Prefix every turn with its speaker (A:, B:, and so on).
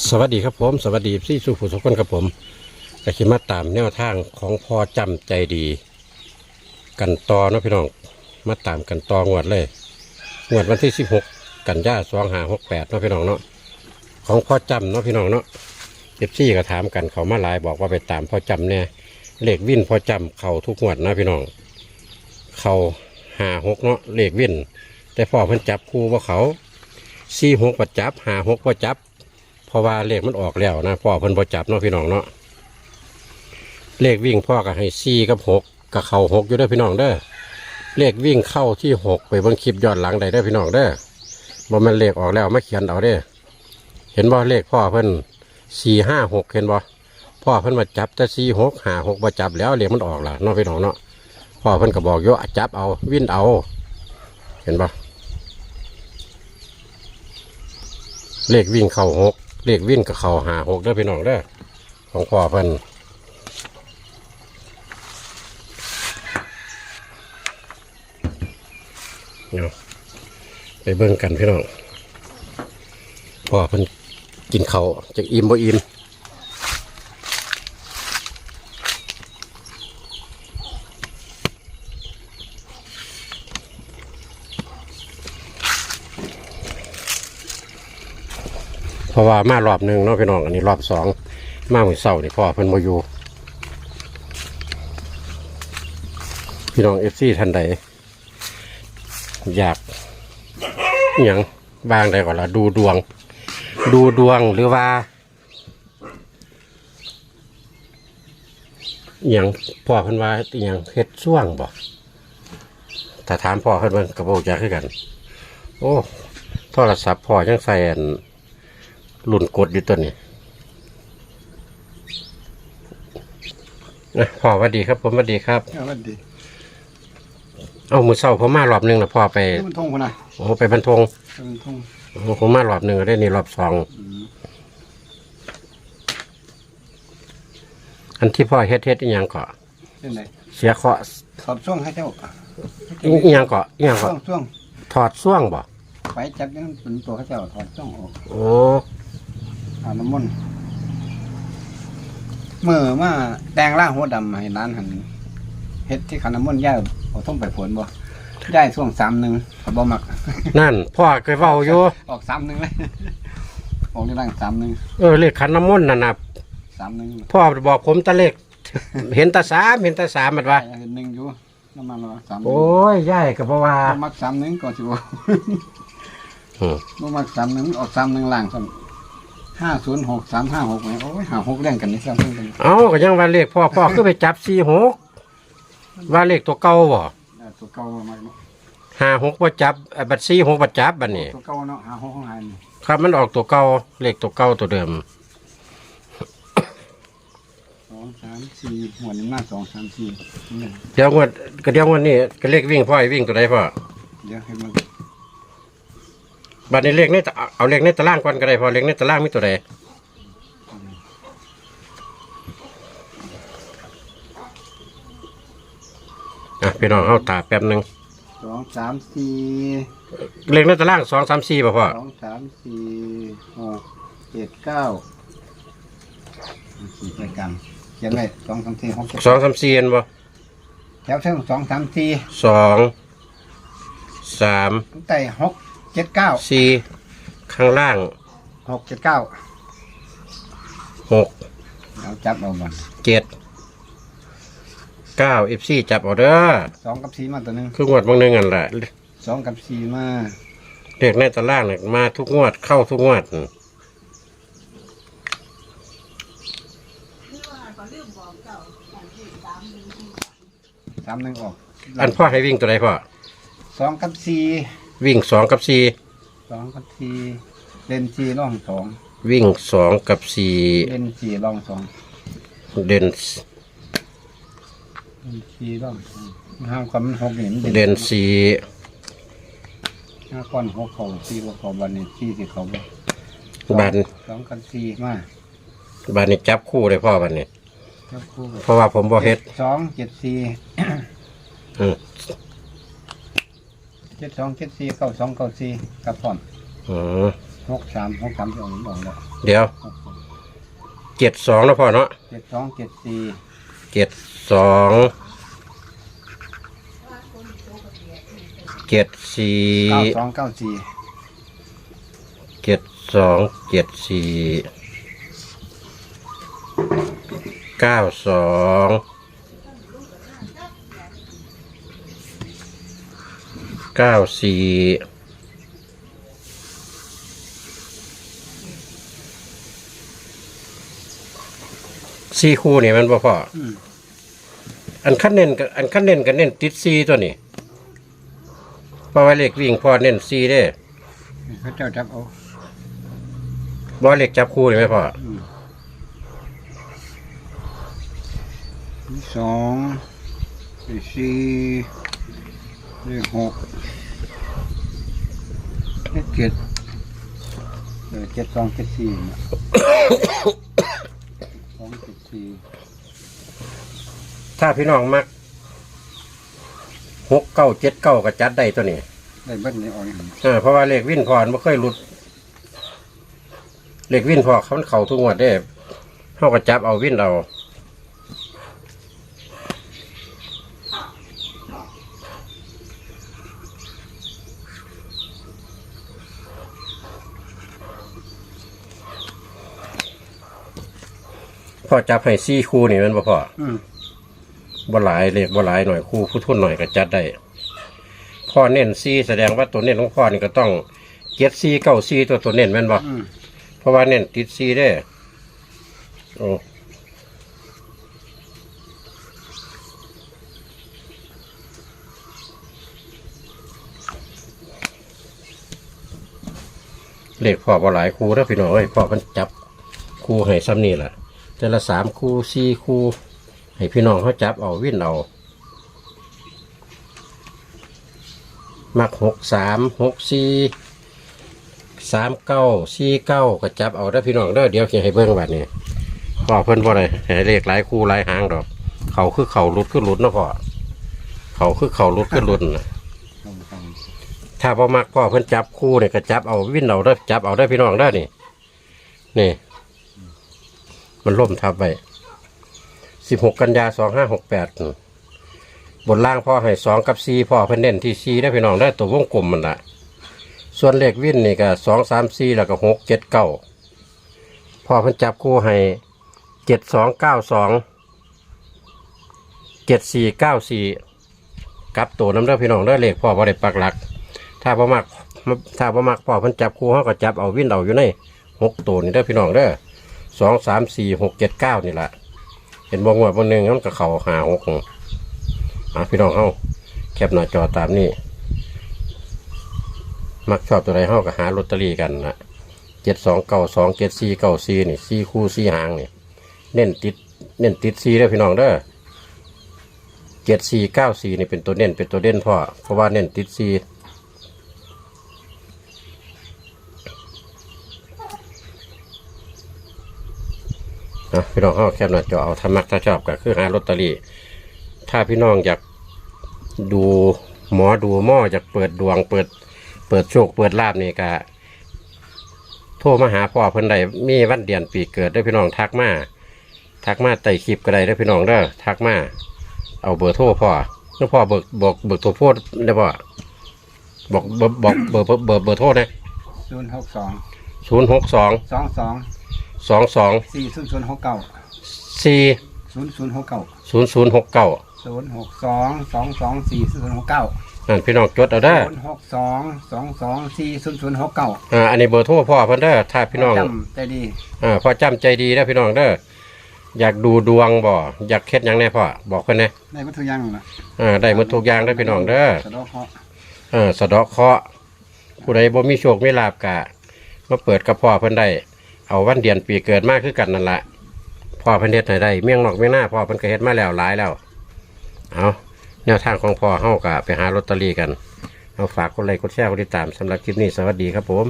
A: สวัสดีครับผม สวัสดีพี่สุขุสุขคนครับผมกขิมาตามแนวทางของพอจำใจดี กันต่อเนาะพี่น้อง มาตามกันต่องวดเลยงวดวันที่สิบหกกันยาสองหาหกแปดเนาะพี่น้องเนาะของพ่อจำเนาะพี่น้องเนาะเอฟซีก็ถามกันเขามาหลายบอกว่าไปตามพ่อจำเนี่ยเลขวิ่นพ่อจำเขาทุกงวดนะพี่น้อง เขาหาหกเนาะเลขวิ่นแต่พ่อเพิ่นจับคู่ว่าเขาสี่หกประจับหาหกประจับ เพราะว่าเลขมันออกแล้วนะพ่อเพิ่นบ่จับเนาะพี่น้องเนาะเลขวิ่งพ่อก็ให้สี่กับหกกับเข่าหกอยู่เด้อพี่น้องเด้อเลขวิ่งเข้าที่หกไปเบนคลิปย้อนหลังได้เด้อพี่น้องเด้อบ่มันเลขออกแล้วมาเขียนเอาเด้อเห็นบ่เลขพ่อเพิ่นสี่ห้าหกเห็นบ่พ่อเพิ่นมาจับแต่สี่หกห้าหกมาจับแล้วเลขมันออกล้วเนาะพี่น้องเนาะพ่อเพิ่นก็บอกโยจับเอาวิ่นเอา เห็นบ่เลขวิ่งเข้าหก เลขวิ่งกับเขาหาหกได้พี่น้องได้ของพ่อเพิ่นเนาะไปเบิ่งกันพี่น้องพ่อเพิ่นกินเขาจากอิ่มบ่อิ่ม เพราะว่ามารอบหนึ่งเนาะพี่น้องอันนี้รอบสองมาเหมือนเศร้านี่พ่อเพิ่นมาอยู่พี่น้องเอฟซีท่านใดอยากอย่างบางใดก่อนละดูดวง ดูดวงหรือว่าอย่างพ่อเพิ่นว่าอย่างเฮ็ดช่วงบ่ถ้าถามพ่อเพิ่นมันกระโปรงจักคือกัน โอ้โทรศัพท์พ่อยังใส่ อันรุ่นกดอยู่ตัวนี้นะพ่อสวัสดีครับ ผมสวัสดีครับ
B: สวัสดี
A: เอามือเศร้าผมมารอบหนึ่งนะพ่อไป
B: นี่มันทงคนน่ะ
A: โอ้ไปบรรทง
B: มันทง
A: โอ้ผมมารอบหนึ่งได้นี่รอบสอง
B: อืม
A: อันที่พ่อเฮ็ดเฮ็ดอีหยังเกาะ
B: เป็นไง
A: เสียเคราะห์
B: ถอดช่วงให้เจ้า
A: อีหยังเกาะอีหยัง
B: ช่ว
A: เกาะ
B: งช่วง
A: ถอดส่วงบ่
B: ไปจับยังเป็นตัวให้เจ้าถอดช่วงออก
A: โอ้
B: อาบน้ำมนต์เมื่อมาแดงล่างหัวดำให้ร้านหันเฮ็ดที่ขันน้ำมนต์ย่าเอาท่งไปผลบ่ย่ายช่วงสามหนึ่งเขาบ่มัก
A: นั่นพ่อเคยเว้าอยู่
B: ออกสามหนึ่งเลย ออกในร่างสามหนึ่ง
A: เออเลขขันน้ำมนต์นั่นน่ะ
B: สามหนึ่ง
A: พ่อบอกผมแตะเลข เห็นแตาสามเห็นแตาสามมันว่า
B: เห็นหนึ่งอยู่น้ำมันรอสามหนึ่ง
A: โอ้ยยายก็บ่ว่า
B: บ่มักสามหนึ่งก่อนสิบ่
A: อืม
B: บ่มักสามหนึ่งออกสามหนึ่งล่างซ้ำ ห้าศูนย์หกสามห้าหกไหมโอ้ยหาหกเรื่องกันนี่ซ้ำเพิ่งกัน
A: เอาก็ยังว่าเลขพ่อพ่อคือไปจับสี่หกว่าเลขตัวเก่าบ่
B: เออตัวเก่ามาเนาะ
A: ห้าหกบ่จับเอ่อบัดสี่หกบ่จับบัดนี้
B: ตัวเก่าเนาะหาหกของหายนี่
A: ครับมันออกตัวเก่าเลขตัวเก่าตัวเดิม
B: สองสามสี่หัวหนึ่งมาสองสามสี่นี่
A: เดี๋ยวงวดก็เดี๋ยวงวดนี้ก็เลขวิ่งพ่อให้วิ่งตัวใดพ่อ
B: เดี๋ยวให้มัน
A: บัดนี้เลขในตะเอาเลขในตารางก่อนก็ได้พ่อเลขในตารางมีตัวใดอะพี่น้องเอาตาแป๊บหนึง
B: สองสามสี่
A: เลขในตารางสองสามสี่ป่ะพ่อ
B: สองสามสี่หกเจ็ดเก้าสี่รายการเขียนไว้สองสามสี่หกเจ็ด
A: สองสามสี่เห็นบ่
B: แถวเส้นสองสามสี่
A: สองสาม
B: ตั้งแต่หก เจ็ดเก้า
A: สี่ข้างล่าง
B: หกเจ็ดเก้า
A: หก
B: เอาจับเอาก่อน
A: เจ็ดเก้าเอฟซีจับเอาเด้อ
B: สองกับสี่มาตัวหนึ่ง
A: คืองวดบางหนึงอันแหละ
B: สองกับสี่มา
A: เลขในตารางเนี่ยมาทุกงวดเข้าทุกงวด
B: สามหนึ่งออก
A: อันพ่อให้วิ่งตัวใดพ่อ
B: สองกับสี่
A: วิ่งสองกับสี่
B: สองกับสี่เล่นสี่ร่องสอง
A: วิ่งสองกับสี่
B: เล่นสี่ร่องสอง
A: เด่น
B: เล่นสี่ร่องสองห้าความมันหกเห็น
A: เด่นสี่
B: ห้าก้อนหกเขาสี่ว่าเขาบันนี้สี่สิเขาบ่
A: บาน
B: สองกับสี่มา
A: บานนี้จับคู่เลยพ่อบันนี้
B: จับคู่
A: เพราะว่าผมบ่เฮ็ด
B: สองเจ็ดสี่
A: อืม
B: เจ็ดสองเจ็ดสี่เก้าสองเก้าสี่กับพร้อม
A: อืม
B: หกสามหกสามที่ออกออกแล้ว
A: เดี๋ยว
B: หก
A: เจ็ดสองนะพ่อเนาะ
B: เจ็ดสองเจ็ดสี่
A: เจ็ดสองเจ็ดสี่
B: เก้าสองเก้าสี่
A: เจ็ดสองเจ็ดสี่เก้าสอง เก้าสี่สี่คู่นี่มันบ่พอ
B: อืม
A: อันขั้นเน้นกับอันขั้นเน้นกับเน้นติดซีตัวนี้เพราะว่าเลขวิ่งพอเน้นซีได้
B: พระเจ้าจับเอา
A: บ่เลขจับคู่เลยไหมพ่อ
B: อืมสองสี่เลขหก เลขเจ็ดเออเจ็ดสองเจ็ดสี่เนี่ยสองเจ็ดสี่
A: ถ้าพี่น้องมักหกเก้าเจ็ดเก้าก็จัดได้ตัวนี้
B: ได้เบิ้ลในออกอย่างนี้
A: เออเพราะว่าเลขวิ่นพอมันไม่เคยหลุด เลขวิ่นพอเขามันเข่าทุกงวดได้เขาก็จับเอาวิ่นเอา พอจับให้ซี่คู่นี่แมันบ่พอ
B: อืม
A: บ่หลายเลขบ่หลายหน่อยคู่ผู้ทุนหน่อยก็จัดได้พ่อเน้นซี่แสดงว่าตัวเน้นของพ่อนี่ก็ต้องเจ็ดซี่เก้าซี่ตัวตัวเน้นแม่นบ่
B: อืม
A: เพราะว่าเน้นติดซี่ได้โอ้เลขพ่อบ่หลายคู่แล้วพี่น้องเอ้ยพ่อมันจับคู่ให้ซ้ำนี่แหละ แต่ละสามคู่สี่คู่ ให้พี่น้องเขาจับเอาวิ่นเอามักหกสามหกสี่สามเก้าสี่เก้าก็จับเอาได้พี่น้องเด้อเดี๋ยวจะให้เบิ่งบัดนี้พ่อเพิ่นบ่ได้ให้เลขหลายคู่หลายหางดอก เขาคือเขาลุดขึ้นลุดนะพ่อเขาคือเขาลุดขึ้นลุดนะถ้าพ่อมักพ่อเพิ่นจับคู่เนี่ยก็จับเอาวิ่นเอาได้จับเอาได้พี่น้องได้นี่นี่ มันล่มทับไปสิบหกกันยาสองห้าหกแปดบนล่างพ่อให้สองกับสี่พ่อเพิ่นเน้นที่สี่ได้พี่น้องได้ตัววงกลมมันละส่วนเลขวิ่นนี่ก็สองสามสี่แล้วก็หกเจ็ดเก้าพ่อเพิ่นจับคู่ให้เจ็ดสองเก้าสองเจ็ดสี่เก้าสี่กับตัวน้ำเด้อพี่น้องได้อเลขพ่อบ่ได้ปักหลัก ถ้าพ่อมักถ้าพ่อมักพ่อเพิ่นจับคู่เขาก็จับเอาวิ่นเอาอยู่ในหกตัวนี่เด้อพี่น้องเด้อ สองสามสี่หกเจ็ดเก้านี่แหละเห็นบางวดบางหนึ่งมันก็เข่าหาหกอะพี่น้องเฮาแคปหน้าจอตามนี้มักชอบตัวใดเฮาก็หาลอตเตอรี่กันนะเจ็ดสองเก้าสองเจ็ดสี่เก้าสี่นี่สี่คู่สี่หางนี่เน้นติดเน้นติดสี่เด้อพี่น้องเด้อเจ็ดสี่เก้าสี่นี่เป็นตัวเน้นเป็นตัวเด่นพ่อเพราะว่าเน้นติดสี่ นะพี่น้องเขาแคปหน้าจอเอาถ้ามักถ้าชอบก็คือหาลอตเตอรี่ ถ้าพี่น้องอยากดูหมอดูหม้ออยากเปิดดวงเปิด เปิดโชคเปิดลาบนี่ก็โทรมาหาพ่อเพิ่นใดมีวันเดือนปีเกิดได้อพี่น้องทักมาทักมาไต่คลิปก็ได้ได้อพี่น้องเด้อทักมาเอาเบอร์โทรพ่อแล้วพ่อเบิกบอกเบิกตัวโพดได้ป่ะบอกบอกบอกเบอร์เบอร์เบอร์เบอร์โทรนะ
B: ศูนย์หกสอง
A: ศูนย์หกสอง
B: สองสอง
A: สองสอง
B: สี่ศูนย์ศูนย์หกเก้า
A: สี่
B: ศูนย์ศูนย์หกเก้า
A: ศูนย์ศูนย์หกเก้า
B: ศูนย์หกสองสองสองสี่ศูนย์หกเก้า
A: นั่นพี่น้องจดเอาได้อ
B: ศูนย์หกสองสองสองสี่ศูนย์ศูนย์หกเก้า
A: อ่าอันนี้เบอร์โทรพ่อเพิ่นเด้อถ้าพี่น้อง
B: จำใจดี
A: อ่าพ่อจำใจดีนะพี่น้องเด้ออยากดูดวงบ่อยากเฮ็ดหยังแน่พ่อบอกเพิ่นแน่
B: ได้วัตถุยังนะ
A: อ่าได้หมดทุกอย่างได้อพี่น้องเด้อ
B: สะเดอกเคราะห์
A: อ่าสะเดาะเคราะห์ผู้ใดบ่มีโชคมีลาบกะมาเปิดกับพ่อเพิ่นได้ เอาวันเดือนปีเกิดมากขึ้นกันนั่นแหละพ่อเพันเฮ็ดให้ได้เมี่ยงนอกเมี่ยงหน้าพ่อเพันก็เฮ็ดมาแล้วหลายแล้ว เอาแนวทางของพ่อเฮากับไปหาลอตเตอรี่กัน เอาฝากกดไลค์กดแชร์กดติดตามสำหรับคลิปนี้สวัสดีครับผม